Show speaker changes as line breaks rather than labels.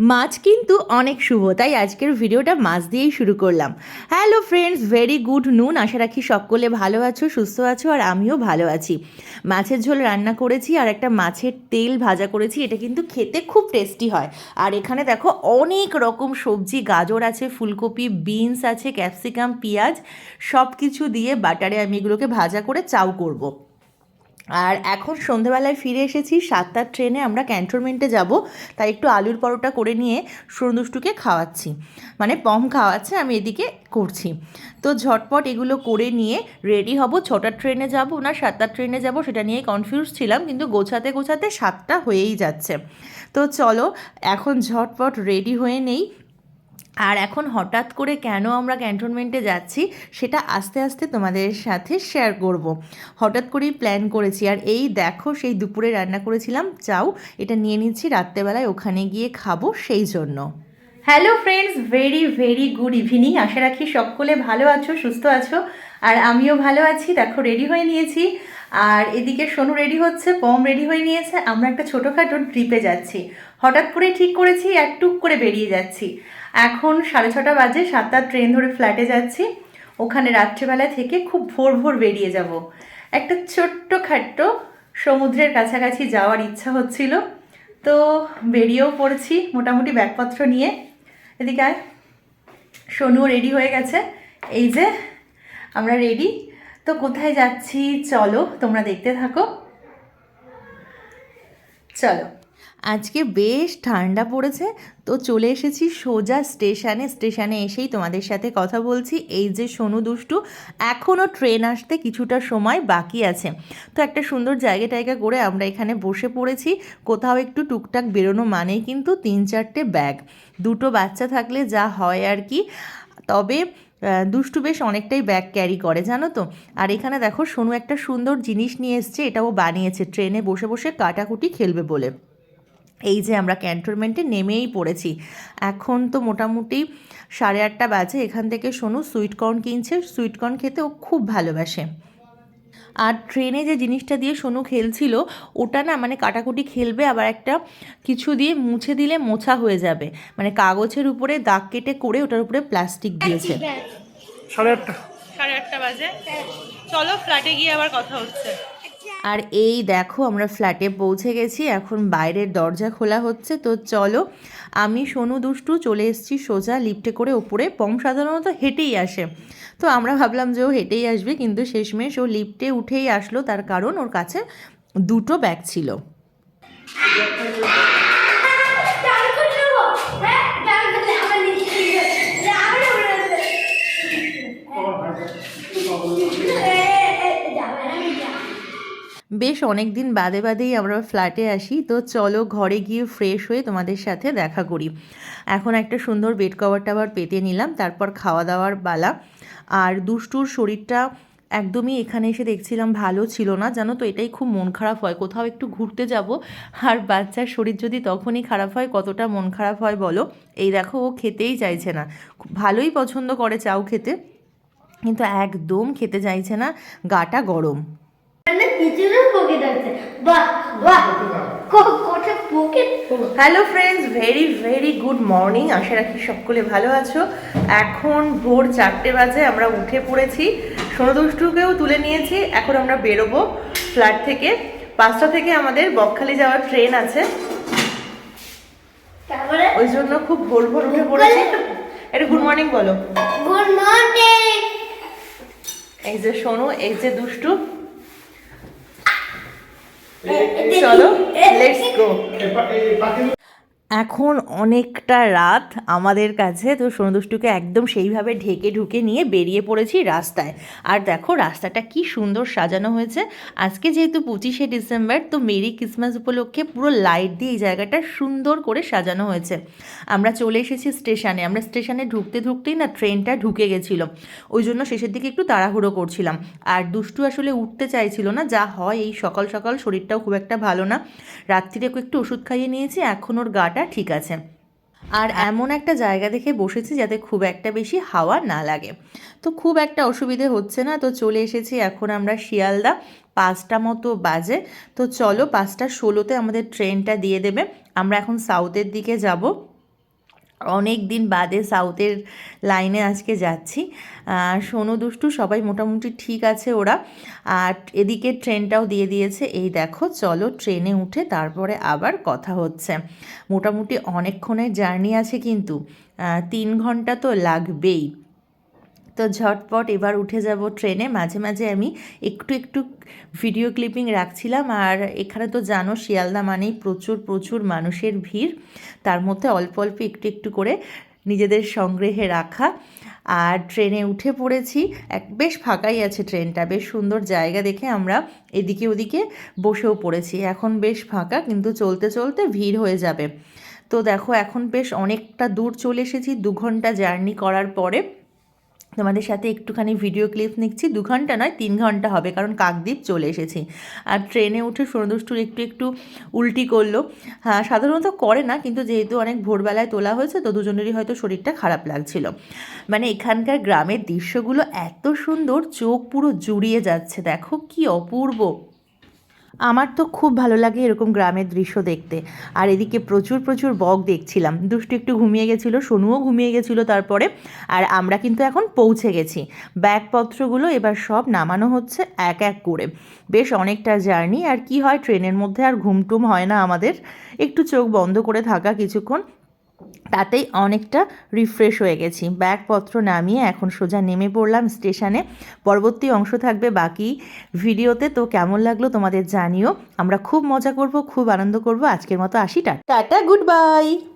মাছ কিন্তু অনেক শুভ, তাই আজকের ভিডিওটা মাছ দিয়েই শুরু করলাম। হ্যালো ফ্রেন্ডস ভেরি গুড নুন আশা রাখি সকলে ভালো আছো, সুস্থ আছো, আর আমিও ভালো আছি। মাছের ঝোল রান্না করেছি আর একটা মাছের তেল ভাজা করেছি, এটা কিন্তু খেতে খুব টেস্টি হয়। আর এখানে দেখো অনেক রকম সবজি, গাজর আছে, ফুলকপি বিনস আছে ক্যাপসিকাম পেঁয়াজ সব কিছু দিয়ে বাটারে আমি এগুলোকে ভাজা করে চাউ করব। আর এখন সন্ধেবেলায় ফিরে এসেছি, সাতটার ট্রেনে আমরা ক্যান্টনমেন্টে যাব। তাই একটু আলুর পরোটা করে নিয়ে সন্দুষ্টুকে খাওয়াচ্ছি। মানে পম খাওয়াচ্ছে, আমি এদিকে করছি। তো ঝটপট এগুলো করে নিয়ে রেডি হব। ছটার ট্রেনে যাব না, সাতটার ট্রেনে যাব সেটা নিয়ে কনফিউজ ছিলাম, কিন্তু গোছাতে গোছাতে সাতটা হয়েই যাচ্ছে। তো চলো, এখন ঝটপট রেডি হয়ে নেই। আর এখন হঠাৎ করে কেন আমরা ক্যান্টনমেন্টে যাচ্ছি, সেটা আস্তে আস্তে তোমাদের সাথে শেয়ার করব। হঠাৎ করেই প্ল্যান করেছি, আর এই দেখো সেই দুপুরে রান্না করেছিলাম, চাও, এটা নিয়ে নিচ্ছি, রাত্রেবেলায় ওখানে গিয়ে খাব সেই জন্য hello friends very very good evening আশা রাখি সকলে ভালো আছো, সুস্থ আছো, আর আমিও ভালো আছি, দেখো রেডি হয়ে নিয়েছি, আর এদিকে সোনু রেডি হচ্ছে, পম রেডি হয়ে নিয়েছে, আমরা একটা ছোটোখাটো ট্রিপে যাচ্ছি হঠাৎ করে ঠিক করেছি, এক টুক করে বেরিয়ে যাচ্ছি। এখন সাড়ে ছটা বাজে সাতটার ট্রেন ধরে ফ্ল্যাটে যাচ্ছি। ওখানে রাত্রেবেলা থেকে খুব ভোর ভোর বেরিয়ে যাব। একটা ছোট্ট খাট্ট সমুদ্রের কাছাকাছি যাওয়ার ইচ্ছা হচ্ছিল। তো বেরিয়েও পড়ছি, মোটামুটি ব্যাগপত্র নিয়ে। এদিকে আয়। সোনুও রেডি হয়ে গেছে। এই যে, আমরা রেডি তো কোথায় যাচ্ছি? চলো, তোমরা দেখতে থাকো। চলো। আজকে বেশ ঠান্ডা পড়েছে, তো চলে এসেছি সোজা স্টেশনে। স্টেশনে এসেই তোমাদের সাথে কথা বলছি। এই যে সোনু দুষ্টু এখনও ট্রেন আসতে কিছুটা সময় বাকি আছে। তো একটা সুন্দর জায়গা টায়গা করে আমরা এখানে বসে পড়েছি। কোথাও একটু টুকটাক বেরোনো মানেই কিন্তু তিন চারটে ব্যাগ। দুটো বাচ্চা থাকলে যা হয় আর কি। তবে দুষ্টু বেশ অনেকটাই ব্যাগ ক্যারি করে, জানো তো? আর এখানে দেখো সোনু একটা সুন্দর জিনিস নিয়ে এসছে এটাও বানিয়েছে। ট্রেনে বসে বসে কাটাকুটি খেলবে বলে। এই যে আমরা ক্যান্টনমেন্টে নেমেই পড়েছি। এখন তো মোটামুটি সাড়ে আটটা বাজে এখান থেকে সোনু সুইটকর্ন কিনছে। সুইটকর্ন খেতে ও খুব ভালোবাসে। আর ট্রেনে যে জিনিসটা দিয়ে সোনু খেলছিল ওটা না মানে কাটাকুটি খেলবে আবার একটা কিছু দিয়ে মুছে দিলে মোছা হয়ে যাবে। মানে কাগজের উপরে দাগ কেটে করে ওটার উপরে প্লাস্টিক দিয়েছে।
সাড়ে আটটা।
সাড়ে আটটা বাজে। চলো ফ্ল্যাটে গিয়ে আবার কথা হচ্ছে।
আর এই দেখো আমরা ফ্ল্যাটে পৌঁছে গেছি, এখন বাইরের দরজা খোলা হচ্ছে। তো চলো, আমি সোনু দুষ্টু চলে এসেছি সোজা লিফটে করে ওপরে। পম সাধারণত হেঁটেই আসে। তো আমরা ভাবলাম যে ও হেঁটেই আসবে, কিন্তু শেষমেশ ও লিফটে উঠেই আসলো। তার কারণ ওর কাছে দুটো ব্যাগ ছিল। বেশ অনেক দিন বাদে বাদেই আমরা ফ্ল্যাটে আসি, তো চলো ঘরে গিয়ে ফ্রেশ হয়ে তোমাদের সাথে দেখা করি। এখন একটা সুন্দর বেড কভার টাভার পেতে নিলাম, তারপর খাওয়া দাওয়ার বালা আর দুষ্টুর শরীরটা একদমই এখানে এসে দেখছিলাম ভালো ছিল না, জানো তো এটাই খুব মন খারাপ হয়, কোথাও একটু ঘুরতে যাব। আর বাচ্চার শরীর যদি তখনই খারাপ হয়, কতটা মন খারাপ হয় বলো? এই দেখো ও খেতেই চাইছে না। ভালোই পছন্দ করে চাউ খেতে, কিন্তু একদম খেতে চাইছে না, গাটা গরম।
পকেট আছে। বাহ বাহ। Pocket
hello friends very very good morning আশা রাখি সকলে ভালো আছো। এখন ভোর চারটে বাজে আমরা উঠে পড়েছি। সোনদুষ্টুকেও তুলে নিয়েছি। এখন আমরা বেরোবো ফ্ল্যাট থেকে। পাঁচটা থেকে আমাদের বকখালি যাওয়ার ট্রেন আছে। ওই জন্য খুব ভোর ভোর উঠে পড়েছি। এটা গুড মর্নিং বলো।
গুড মর্নিং
এই যে সোনু এই যে দুষ্টু চলো লেটস গো এখন অনেকটা রাত আমাদের কাছে, তো সোনদুষ্টুকে একদম সেইভাবে ঢেকে ঢুকে নিয়ে বেরিয়ে পড়েছি রাস্তায়। আর দেখো রাস্তাটা কি সুন্দর সাজানো হয়েছে। আজকে যেহেতু পঁচিশে ডিসেম্বর, তো মেরি ক্রিসমাস উপলক্ষে পুরো লাইট দিয়ে এই জায়গাটা সুন্দর করে সাজানো হয়েছে। আমরা চলে এসেছি স্টেশনে। আমরা স্টেশনে ঢুকতে ঢুকতেই না ট্রেনটা ঢুকে গেছিল। ওই জন্য শেষের দিকে একটু তাড়াহুড়ো করছিলাম। আর দুষ্টু আসলে উঠতে চাইছিল না, যা হয় এই সকাল সকাল শরীরটাও খুব একটা ভালো না। রাত্রিরে একটু ওষুধ খাইয়ে নিয়েছি, এখন ওর গাটা ঠিক আছে। আর এমন একটা জায়গা দেখে বসেছি যাতে খুব একটা বেশি হাওয়া না লাগে। তো খুব একটা অসুবিধে হচ্ছে না। তো চলে এসেছি এখন আমরা শিয়ালদা। পাঁচটা মতো বাজে। তো চলো পাঁচটা ষোলোতে আমাদের ট্রেনটা দিয়ে দেবে। আমরা এখন সাউথের দিকে যাব। অনেক দিন বাদে সাউথের লাইনে আজকে যাচ্ছি। সোনু, দুষ্টু সবাই মোটামুটি ঠিক আছে ওরা। আর এদিকে ট্রেনটাও দিয়ে দিয়েছে। এই দেখো, চলো ট্রেনে উঠে তারপরে আবার কথা হচ্ছে। মোটামুটি অনেকক্ষণের জার্নি আছে কিন্তু তিন ঘণ্টা তো লাগবেই। তো ঝটপট এবার উঠে যাব ট্রেনে। মাঝে মাঝে আমি একটু একটু ভিডিও ক্লিপিং রাখছিলাম। আর এখানে তো জানো, শিয়ালদা মানেই প্রচুর প্রচুর মানুষের ভিড়। তার মধ্যে অল্প অল্প একটু একটু করে নিজেদের সংগ্রহে রাখা। আর ট্রেনে উঠে পড়েছি। এক, বেশ ফাঁকাই আছে ট্রেনটা। বেশ সুন্দর জায়গা দেখে আমরা এদিকে, ওদিকে বসেও পড়েছি। এখন বেশ ফাঁকা, কিন্তু চলতে চলতে ভিড় হয়ে যাবে। তো দেখো, এখন বেশ অনেকটা দূর চলে এসেছি। দু ঘণ্টা জার্নি করার পরে তোমাদের সাথে একটুখানি ভিডিও ক্লিপ নিচ্ছি। দু ঘণ্টা নয়, তিন ঘণ্টা হবে, কারণ কাকদ্বীপ চলে এসেছি। আর ট্রেনে উঠে সোনদুষ্টুর একটু একটু উল্টি করল। হ্যাঁ সাধারণত করে না, কিন্তু যেহেতু অনেক ভোরবেলায় তোলা হয়েছে, তো দুজনেরই হয়তো শরীরটা খারাপ লাগছিল। মানে এখানকার গ্রামের দৃশ্যগুলো এত সুন্দর, চোখ পুরো জুড়িয়ে যাচ্ছে। দেখো কি অপূর্ব! আমার তো খুব ভালো লাগে এরকম গ্রামের দৃশ্য দেখতে। আর এদিকে প্রচুর প্রচুর বক দেখছিলাম। দুষ্টু একটু ঘুমিয়ে গেছিল, সোনুও ঘুমিয়ে গেছিল তারপরে। আর আমরা কিন্তু এখন পৌঁছে গেছি। ব্যাগপত্রগুলো এবার সব নামানো হচ্ছে এক এক করে। বেশ অনেকটা জার্নি। আর কি হয়, ট্রেনের মধ্যে আর ঘুমটুম হয় না আমাদের। একটু চোখ বন্ধ করে থাকা কিছুক্ষণ। তাতেই অনেকটা রিফ্রেশ হয়ে গেছি। ব্যাগপত্র নামিয়ে এখন সোজা নেমে পড়লাম স্টেশনে। পরবর্তী অংশ থাকবে বাকি ভিডিওতে। তো কেমন লাগল তোমাদের জানিও। আমরা খুব মজা করব, খুব আনন্দ করব। আজকের মতো আসি, টাটা। Tata, good bye.